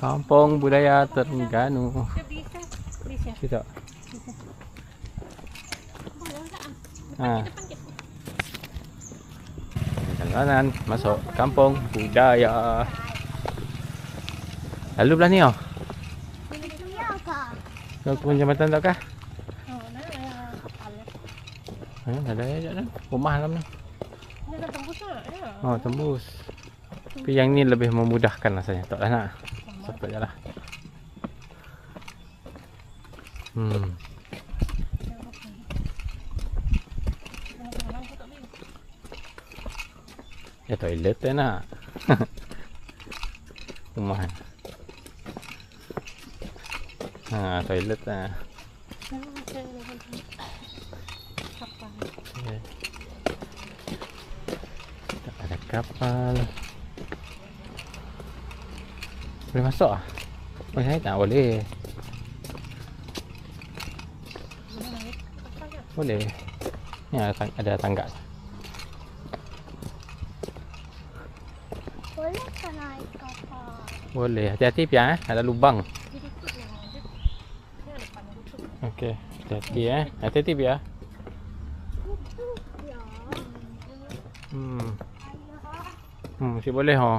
Kampung Budaya Terengganu. Kita. Ha. Perjalanan masuk Kampung Budaya. Lalu belah ni oh. Kau pun jambatan tak kah? Oh, dah ada. Ha, aja dah. Rumah dalam ni. Dia dah tembus? Ya. Oh, tembus. Tapi yang ni lebih memudahkan rasanya. Tak lah nak. Sepet je lah. Hmm. Ya toilet tu nak. Rumah. Ha, toilet lah. Kapal. Okay. Tak ada kapal. Boleh masuk ah? Oh, saya tak boleh. Boleh. Ni ada, tang- ada tangga. Boleh tak naik kapal? Boleh. Hati-hati Pia eh. Ada lubang. Okey. Hati-hati eh. Hati-hati Pia. Tutup ya. Hmm. Hmm, masih boleh oh.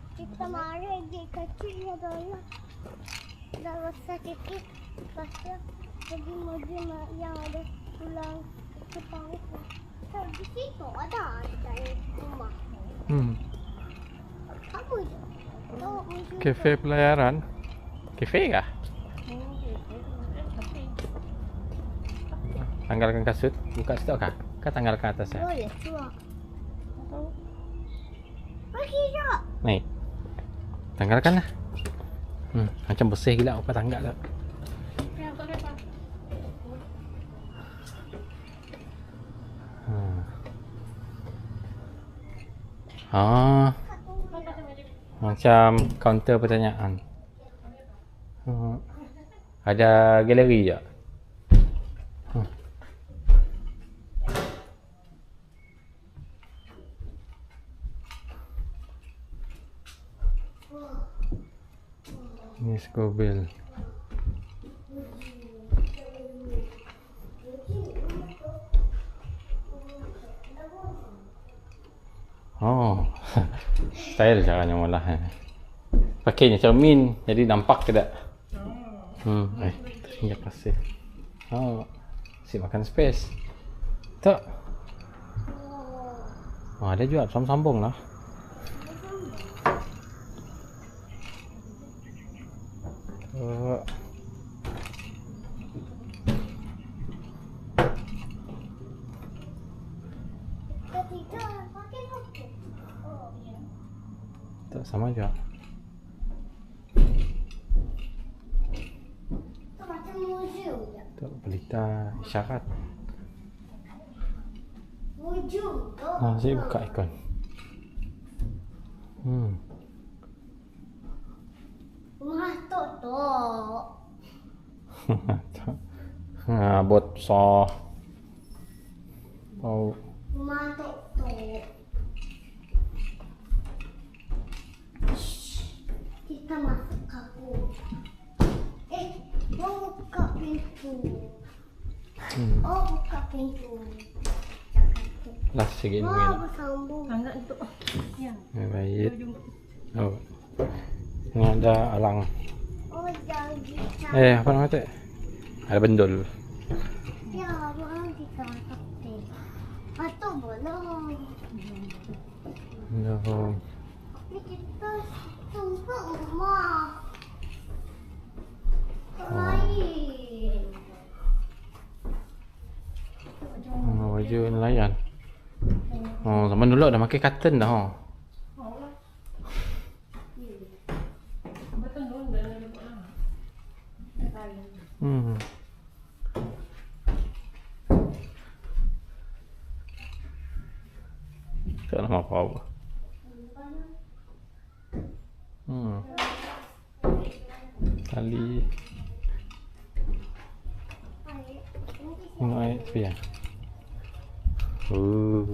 kita mari di kecil ya dulu. Dah besar sikit. Lepas tu pergi mobil ma- yang ada tulang kepala. So, di situ ada dari rumah. Hmm. Musim Kafe pelayaran. Kafe kah? Tanggalkan kasut. Buka stok kah? Kau tanggalkan atas ya? Boleh, cuak. tak tahu. Pergi tak? Naik. Tanggalkan lah. Hmm, macam bersih gila apa tanggal tak? Tak. Hmm. Ah, macam kaunter pertanyaan. Hmm. Ada galeri je. Scoville. Oh, style caranya malah. Eh. Pakainya cermin, jadi nampak ke tak? Hmm, eh, terima kasih. Oh, si makan space. Tak. Oh, ada juga sambung-sambung lah. Oh. Ketiga, pakai apa? Oh, ya. Tak sama juga. Itu macam museum je. Tak berita isyarat. Museum tu. Ha, saya buka ikon. Hmm. Rumah tu tu. ha, bot so. Oh, Rumah tu Kita masuk kampung. Eh, mau buka pintu. hmm. Oh, buka pintu. Last sikit Wah, mungkin. bersambung. Tangga itu. Yang. Ya, baik. Oh. Ni ada alang. Oh, kita. Eh, apa nama tu? Ada bendul. Ya, mau pintu. Atau bolong. No. baju nelayan. Oh, zaman dulu dah pakai cotton dah. Oh. Hmm. Tak nak apa-apa. Hmm. Kali Tengok air tepi ya. Uh.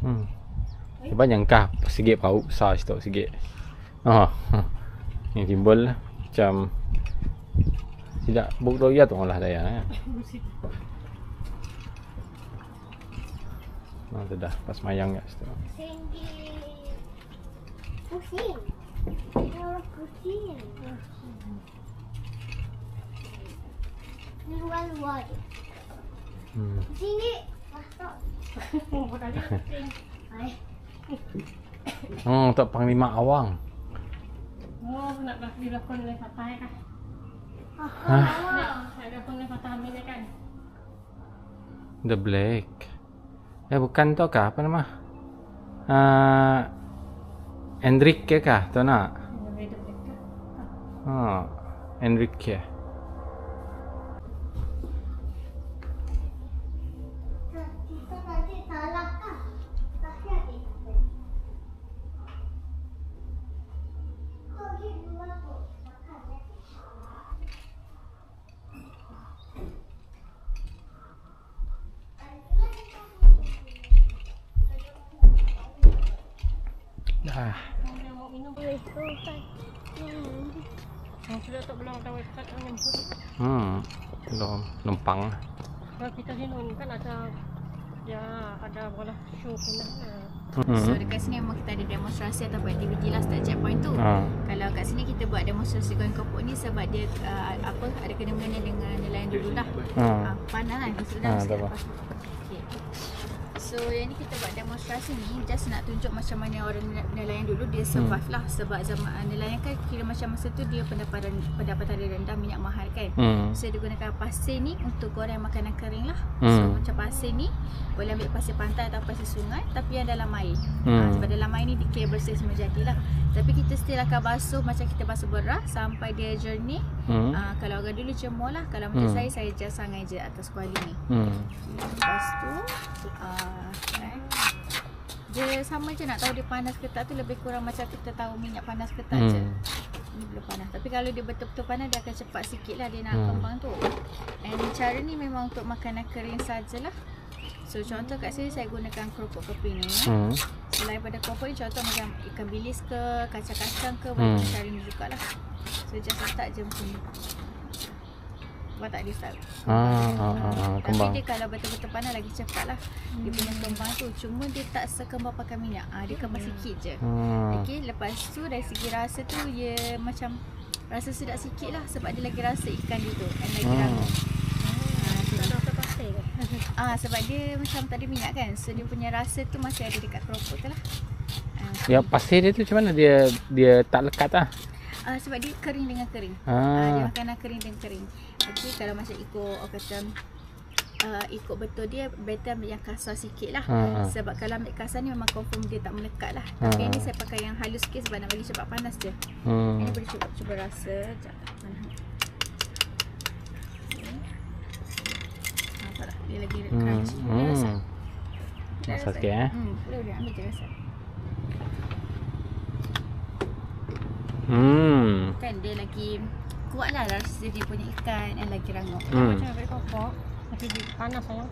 Hmm. Sebab yang kah sikit pauk besar situ sikit. Ha. Ni timbul lah. macam tidak buk doya tu lah daya eh. Ha tu dah pas mayang kat situ. Pusing. Kalau pusing. Ni luar-luar je. Hmm. Sini. Oh, tak panglima awang. Oh, nak dah dilakon oleh Fatah kan? Hah? Nak nak dilakon oleh Fatah Amin kan? The Black. Eh bukan tu kah? Apa nama? Uh, Enrique kah? Tu nak? Ha. Enrique. Kan. Hmm. Belum. Hmm. Numpang. Kalau kita sini kan ada ya ada bola show pun lah. So Hmm. dekat sini memang kita ada demonstrasi ataupun aktiviti lah setiap checkpoint tu. Ha. Kalau kat sini kita buat demonstrasi kain kopok ni sebab dia uh, apa ada kena-mengena dengan nelayan dulu lah. Ha. Uh, panah kan dah tak apa. Okay. So yang ni kita buat demonstrasi ni just nak tunjuk macam mana orang nel- nelayan dulu dia survive Hmm. lah sebab zaman uh, nelayan kan kira macam masa tu dia pendapatan pendapatan dia rendah minyak mahal kan. Hmm. So dia gunakan pasir ni untuk goreng makanan kering lah. So Hmm. macam pasir ni boleh ambil pasir pantai atau pasir sungai tapi yang dalam air. Hmm. Ha, sebab dalam air ni dia kira bersih semua jadi lah. Tapi kita still akan basuh macam kita basuh beras sampai dia jernih. Hmm. Ha, kalau orang dulu jemur lah. Kalau macam Hmm. saya, saya just sangai je atas kuali ni. Hmm. Lepas tu, uh, eh, dia sama je nak tahu dia panas ke tak tu lebih kurang macam kita tahu minyak panas ke tak je. Hmm. Ni belum panas. Tapi kalau dia betul-betul panas dia akan cepat sikit lah dia nak Hmm. kembang tu. And cara ni memang untuk makanan kering sajalah. So contoh kat sini saya gunakan keropok keping ni. Hmm. Selain pada keropok ni contoh macam ikan bilis ke, kacang-kacang ke, Hmm. boleh cara ni jugalah. So just letak je macam ni. Buat tak dia start. Ah, ah, ah, ah, Tapi kembang. dia kalau betul-betul panas lagi cepat lah. Dia punya kembang tu. Cuma dia tak sekembang pakai minyak. Ah, dia kembang sikit je. Hmm. Okey, lepas tu dari segi rasa tu dia macam rasa sedap sikit lah sebab dia lagi rasa ikan dia tu and lagi Hmm. rangup. Pasir ke? Ah sebab dia macam tak ada minyak kan. So dia punya rasa tu masih ada dekat keropok tu lah. Ah, Ya pasir dia tu macam mana dia dia tak lekat ah. ah sebab dia kering dengan kering. Ah. dia Ah. makanan kering dengan kering. Okey, kalau macam ikut orang kata uh, ikut betul dia better ambil yang kasar sikit lah. Ah, ah. Sebab kalau ambil kasar ni memang confirm dia tak melekat lah. Ah. Tapi ni saya pakai yang halus sikit sebab nak bagi cepat panas je. Hmm. Ini boleh cuba cuba rasa. Sekejap. Mana? Nampak tak? Dia lagi Hmm. crunchy. Rasa? Hmm. Boleh Rasa rasa? sikit eh. Hmm, boleh boleh ambil je rasa. Hmm. Kan dia lagi kuat lah rasa dia punya ikan yang lagi rangup. Hmm. Macam ambil kopok. Tapi dia panas sayang.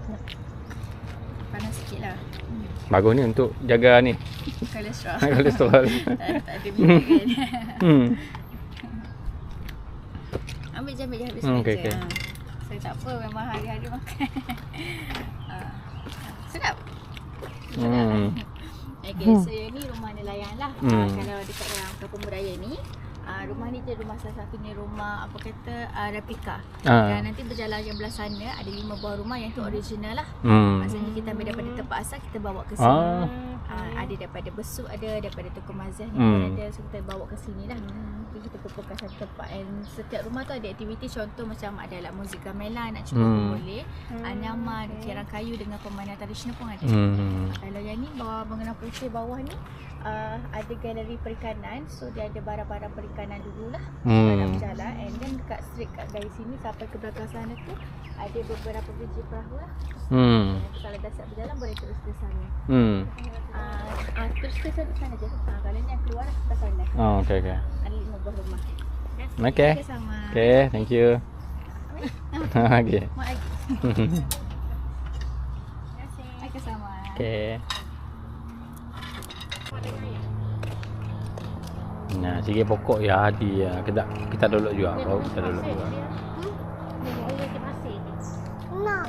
Panas sikit lah. Hmm. Bagus ni untuk jaga ni Kolesterol. kolesterol. tak, tak ada minyak kan. hmm. ambil je ambil je habis Hmm, hmm, okey, okay, okey. Ha. Saya tak apa memang hari-hari makan. ha. Sedap. Hmm. Okay, so yang ni rumah nelayan lah. Hmm. Hmm. kalau dekat yang Kampung Budaya ni, uh, rumah ni dia rumah salah satunya rumah apa kata uh, replika. Ah. Dan nanti berjalan yang belah sana ada lima buah rumah yang tu original lah. Hmm. Maksudnya kita ambil daripada tempat asal kita bawa ke sini. Ah. Uh, ada Ada daripada besuk ada, daripada toko mazah ni Hmm. pun ada. So kita bawa ke sini lah. Jadi kita kumpulkan satu tempat and setiap rumah tu ada aktiviti contoh macam ada alat muzik gamelan nak cuba Hmm. pun boleh. Anyaman, kirang kayu dengan permainan tradisional pun ada. Hmm. Kalau yang ni bawah bangunan putih bawah ni uh, ada galeri perikanan. So dia ada barang-barang perikanan dululah. Hmm. Nak Hmm. berjalan and then dekat straight kat dari sini sampai ke belakang sana tu ada beberapa biji perahu lah. Hmm. Kalau dah siap berjalan boleh terus ke sana. Hmm. Uh, terus ke sana, sana je. Ah, kalau ni yang keluar ke sana. Oh, okay, okay. Ada rumah. Okay. Okay, sama. Okay, thank you. okay. Mak lagi. Terima kasih. Okay, sama. Okay. Nah, sige pokok ya hadi ya. Kita kita dulu juga. Baru kita dulu juga. Nak.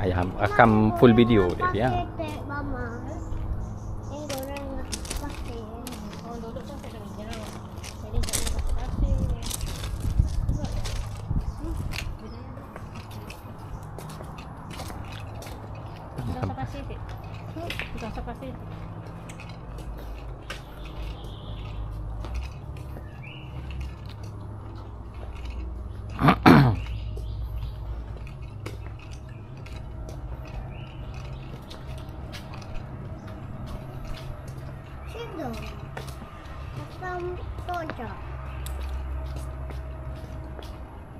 Ayah rekam full video dia ya. Pasir tek mama. Yang dorang nak pasir. Sido. Asam toja. Hmm?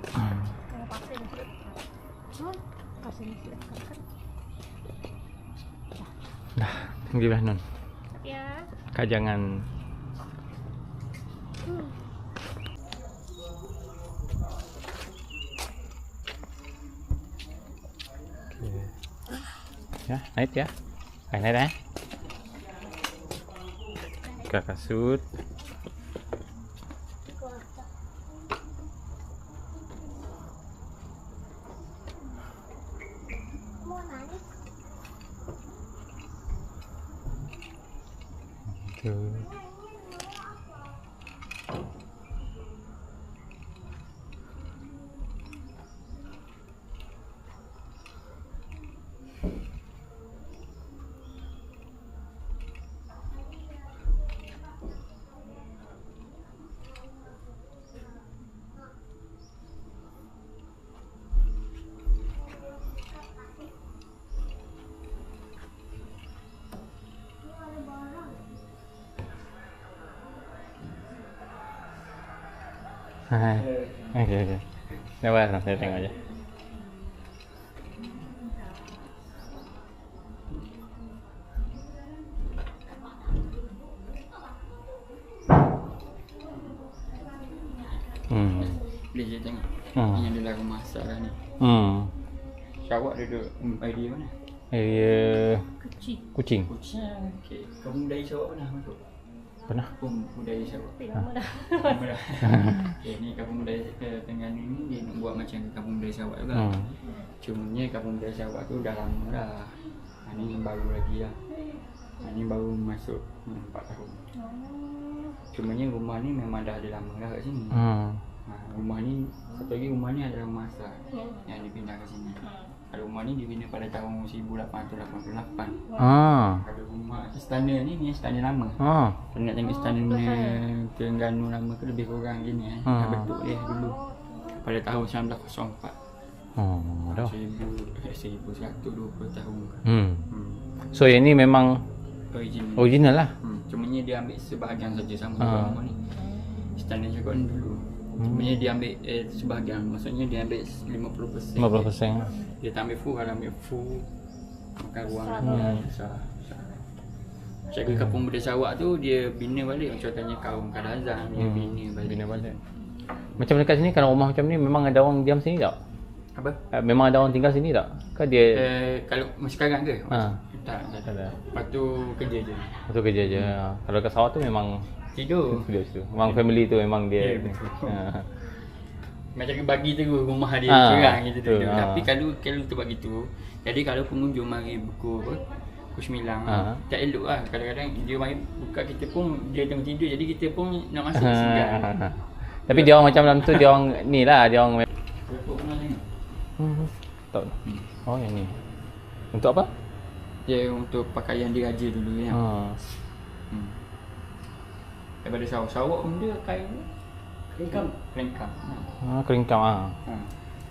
Dah, you lah Nun. Ya. Kak jangan Hmm. Ya, naik ya. Naik naik eh. Ke Okey okey. Dah buat saya tengok je. Hmm. Boleh je tengok Hmm. Yang dia lagu masak lah ni Hmm. Sarawak duduk hmm, area mana? Area Kecil. kucing. Kucing okay. Kampung budaya Sarawak pernah masuk? Pernah? Kampung budaya Sarawak Tapi lama dah. Lama dah. Okay, Ni kampung budaya ke Terengganu ni Dia nak buat macam kampung budaya Sarawak juga. Hmm. Cumanya kampung budaya Sarawak tu dah lama dah. Ha, Ni yang baru lagi lah. Ha, Ni baru masuk hmm, 4 tahun. Cumanya rumah ni memang dah ada lama dah kat sini. Hmm. ha, Rumah ni Satu lagi rumah ni adalah rumah asal Yang dipindah ke sini Kalau rumah ni dibina pada tahun 1888 Ah. Kalau rumah istana ni ni istana lama. Ah. Kalau nak tengok istana ni Terengganu lama ke lebih kurang gini eh. Hmm. Bentuk dia dulu. Pada tahun 1904. Oh, dah. 1000 eh, 1120 tahun. Hmm. Hmm. So yang ni memang Original. original lah. Hmm. Cumanya dia ambil sebahagian saja sama Ah. ha. rumah ni. Istana juga ni Cumanya dia ambil eh, sebahagian. Maksudnya dia ambil 50%. 50%. Dia tak ambil full kalau ambil full makan ruang Hmm. besar. besar. Jaga kampung budaya Sarawak tu dia bina balik macam contohnya kaum Kadazan dia Hmm. bina balik. Bina balik. Macam dekat sini kalau rumah macam ni memang ada orang diam sini tak? Apa? Uh, memang ada orang tinggal sini tak? Ke dia Eh, kalau masa sekarang ke? Ha. Tak, tak tak ada. ada. Lepas tu kerja je. Itu kerja je. Hmm. Kalau kat Sarawak tu memang Tidur. dia situ. Memang family tu memang dia. Ya, betul. Ha. Macam bagi terus rumah dia Ah, cerang gitu tu. ah. Tapi kalau kalau tu bagi tu, jadi kalau pengunjung mari buku apa? Pukul 9 Ah. tak elok lah Kadang-kadang dia mari buka kita pun Dia tengah tidur Jadi kita pun nak masuk segan Tapi dia orang macam dalam tu dia orang ni lah dia orang hmm. tak. Oh yang ni. Untuk apa? Dia untuk pakaian diraja dulu ya. Ha. Hmm. Daripada sawak sawak pun dia kain Keringkam. ringkam. Ha. Ha, keringkam ah. Ha.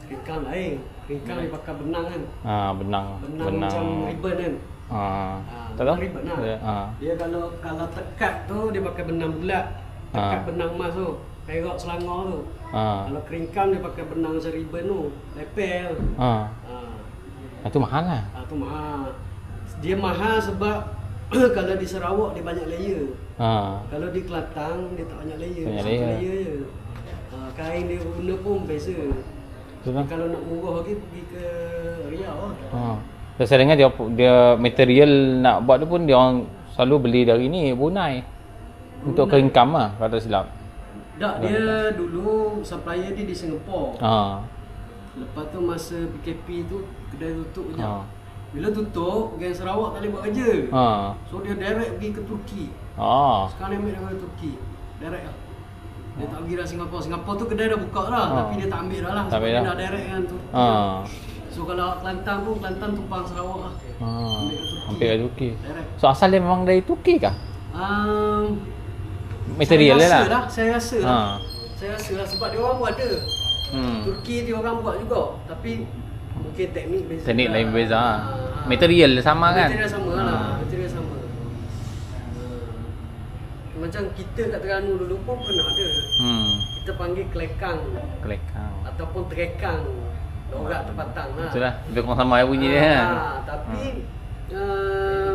Keringkam lain. Keringkam dia pakai benang kan. Ha, benang. Benang, macam ribbon kan. Ha. Ah, Tak tahu? ribbon lah. Ha. Dia kalau kalau tekat tu dia pakai benang bulat. Tekat Ah. benang emas tu. Perak selangor tu. Ha. Kalau keringkam dia pakai benang macam ribbon tu. Lepel. Ha. Ha. Itu mahal lah. Ah, tu mahal. Dia mahal sebab kalau di Sarawak dia banyak layer. Ha. Kalau di Kelantan dia tak banyak layer. Banyak Satu layer. layer je. Ha, kain dia guna pun beza. Betul lah. Kalau nak murah lagi pergi ke Riau lah. Ha. Dan saya dengar dia dia material nak buat tu pun dia orang selalu beli dari ni Brunei. Untuk keringkam lah kalau tak silap. Tak, dia dulu supplier dia di Singapura. Ha. Lepas tu masa PKP tu kedai tutup je. Ha. Bila tutup, geng Sarawak tak boleh buat kerja. Ha. So dia direct pergi ke Turki. Ha. Sekarang dia ambil daripada Turki. Direct lah. Dia tak pergi dah Singapura. Singapura tu kedai dah buka dah. Ha. Tapi dia tak ambil dah lah. Tak Sebab ambil dia dah. dah direct dengan Turki. Ha. So kalau Kelantan pun, Kelantan tumpang Sarawak lah. Ha. Ambil ke Turki. Hampir kat Turki. Direct. So asal dia memang dari Turki kah? Um, Material saya dia rasa lah. Saya rasa lah. Ha. Saya rasa lah sebab dia orang pun ada. Hmm. Turki dia orang buat juga. Tapi mungkin teknik beza. Teknik lah. lain beza. Ah. Material dia sama kan? Material sama Ha. lah. Material sama. Ah. Macam kita kat Terengganu dulu pun pernah ada. Hmm. Kita panggil kelekang Kelekang. ataupun terekang. Lorak terpatang lah. Betul lah. Lebih kurang sama bunyi dia kan? Ah, tapi uh,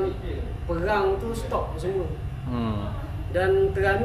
perang tu stop semua. Hmm. Dan Terengganu